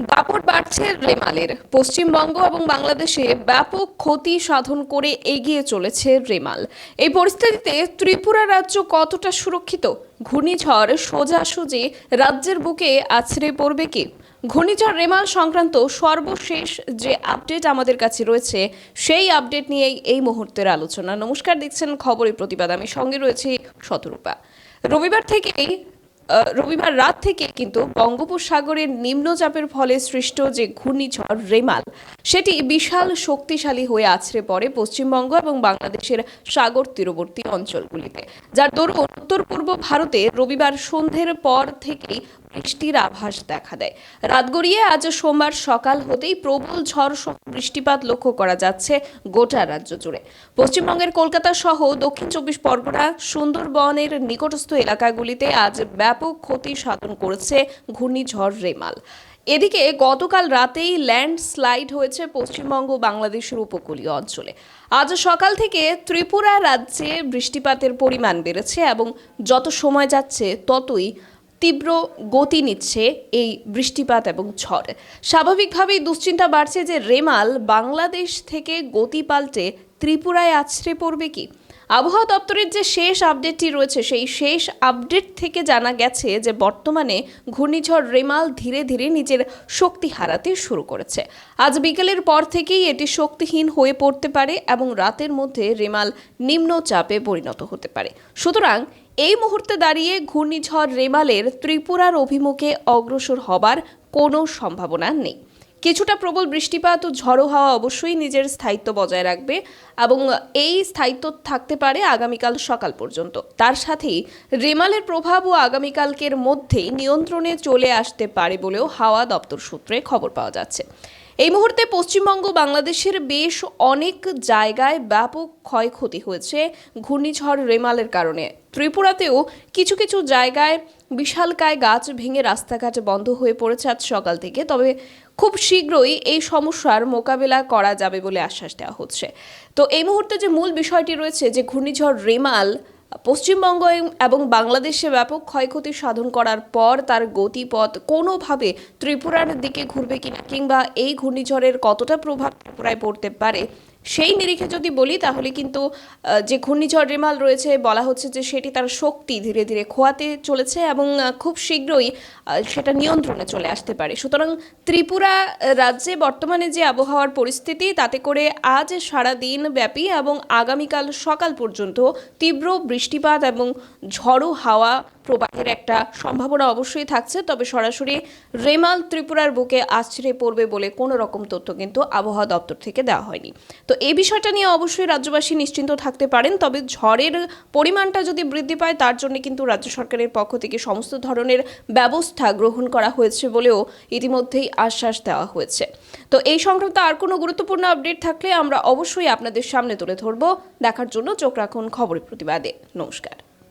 দাপট বাড়ছে রেমালের। পশ্চিমবঙ্গ এবং বাংলাদেশে ব্যাপক ক্ষতি সাধন করে এগিয়ে চলেছে রেমাল। এই পরিস্থিতিতে ত্রিপুরা রাজ্য কতটা সুরক্ষিত? ঘূর্ণিঝড় সোজাসুজি রাজ্যের বুকে আছড়ে পড়বে কি? ঘূর্ণিঝড় রেমাল সংক্রান্ত সর্বশেষ যে আপডেট আমাদের কাছে রয়েছে, সেই আপডেট নিয়েই এই মুহূর্তের আলোচনা। নমস্কার, দেখছেন খবরের প্রতিবাদ আমি সঙ্গে রয়েছি শতরূপা। রবিবার থেকেই রবিবার রাত থেকে কিন্তু বঙ্গোপসাগরের নিম্নচাপের ফলে সৃষ্ট যে ঘূর্ণিঝড় রেমাল, সেটি বিশাল শক্তিশালী হয়ে আছড়ে পড়ে পশ্চিমবঙ্গ এবং বাংলাদেশের সাগর তীরবর্তী অঞ্চলগুলিতে। যার দরুন উত্তর পূর্ব ভারতে রবিবার সন্ধ্যের পর থেকেই বৃষ্টির আভাস দেখা দেয়। রাত গড়িয়ে আজ সোমবার সকাল হতেই প্রবল ঝড় সহ বৃষ্টিপাত লক্ষ্য করা যাচ্ছে গোটা রাজ্য জুড়ে। পশ্চিমবঙ্গের কলকাতা সহ দক্ষিণ চব্বিশ পরগনা, সুন্দরবনের নিকটস্থ এলাকাগুলিতে আজ ব্যাপক ক্ষতি সাধন করেছে ঘূর্ণিঝড় রেমাল। এদিকে গতকাল রাতেই ল্যান্ডস্লাইড হয়েছে পশ্চিমবঙ্গ বাংলাদেশের উপকূলীয় অঞ্চলে। আজ সকাল থেকে ত্রিপুরা রাজ্যে বৃষ্টিপাতের পরিমাণ বেড়েছে এবং যত সময় যাচ্ছে ততই তীব্র গতি নিচ্ছে এই বৃষ্টিপাত এবং ঝড়। স্বাভাবিকভাবেই দুশ্চিন্তা বাড়ছে যে রেমাল বাংলাদেশ থেকে গতি পাল্টে ত্রিপুরায় আছড়ে পড়বে কি? আবহাওয়া দপ্তরের যে শেষ আপডেটটি রয়েছে, সেই শেষ আপডেট থেকে জানা গেছে যে বর্তমানে ঘূর্ণিঝড় রেমাল ধীরে ধীরে নিজের শক্তি হারাতে শুরু করেছে। আজ বিকেলের পর থেকেই এটি শক্তিহীন হয়ে পড়তে পারে এবং রাতের মধ্যে রেমাল নিম্নচাপে পরিণত হতে পারে। সুতরাং এই মুহূর্তে দাঁড়িয়ে ঘূর্ণিঝড় রেমালের ত্রিপুরার অভিমুখে অগ্রসর হবার কোনো সম্ভাবনা নেই। কিছুটা প্রবল বৃষ্টিপাত ও ঝড়ো হাওয়া অবশ্যই নিজের স্থায়িত্ব বজায় রাখবে এবং এই স্থায়িত্ব থাকতে পারে আগামীকাল সকাল পর্যন্ত। তার সাথেই রেমালের প্রভাব ও আগামীকালকের মধ্যেই নিয়ন্ত্রণে চলে আসতে পারে বলেও হাওয়া দপ্তর সূত্রে খবর পাওয়া যাচ্ছে। এই মুহূর্তে পশ্চিমবঙ্গ বাংলাদেশের বেশ অনেক জায়গায় ব্যাপক ক্ষয়ক্ষতি হয়েছে ঘূর্ণিঝড় রেমালের কারণে। ত্রিপুরাতেও কিছু কিছু জায়গায় বিশালকায় গাছ ভেঙে রাস্তাঘাট বন্ধ হয়ে পড়েছে আজ সকাল থেকে। তবে খুব শীঘ্রই এই সমস্যার মোকাবেলা করা যাবে বলে আশ্বাস দেওয়া হচ্ছে। তো এই মুহূর্তে যে মূল বিষয়টি রয়েছে যে ঘূর্ণিঝড় রেমাল পশ্চিমবঙ্গ এবং বাংলাদেশে ব্যাপক ক্ষয়ক্ষতি সাধন করার পর তার গতিপথ কোনোভাবে ত্রিপুরার দিকে ঘুরবে কিনা কিংবা এই ঘূর্ণিঝড়ের কতটা প্রভাব ত্রিপুরায় পড়তে পারে সেই নিরিখে যদি বলি, তাহলে কিন্তু যে ঘূর্ণিঝড় রেমাল রয়েছে, বলা হচ্ছে যে সেটি তার শক্তি ধীরে ধীরে খোয়াতে চলেছে এবং খুব শীঘ্রই সেটা নিয়ন্ত্রণে চলে আসতে পারে। সুতরাং ত্রিপুরা রাজ্যে বর্তমানে যে আবহাওয়ার পরিস্থিতি, তাতে করে আজ সারা দিন ব্যাপী এবং আগামীকাল সকাল পর্যন্ত তীব্র বৃষ্টিপাত এবং ঝড়ো হাওয়া প্রবাহের একটা সম্ভাবনা অবশ্যই থাকছে, তবে সরাসরি রেমাল ত্রিপুরার বুকে আছড়ে পড়বে বলে কোনো রকম তথ্য কিন্তু আবহাওয়া দপ্তর থেকে দেওয়া হয়নি। তো এই বিষয়টা নিয়ে অবশ্যই রাজ্যবাসী নিশ্চিন্ত থাকতে পারেন, তবে ঝড়ের পরিমাণটা যদি বৃদ্ধি পায়, তার জন্য কিন্তু রাজ্য সরকারের পক্ষ থেকে সমস্ত ধরনের ব্যবস্থা গ্রহণ করা হয়েছে বলেও ইতিমধ্যেই আশ্বাস দেওয়া হয়েছে। তো এই সংক্রান্ত আর কোনো গুরুত্বপূর্ণ আপডেট থাকলে আমরা অবশ্যই আপনাদের সামনে তুলে ধরবো। দেখার জন্য চোখ রাখুন খবরের প্রতিবাদে। নমস্কার।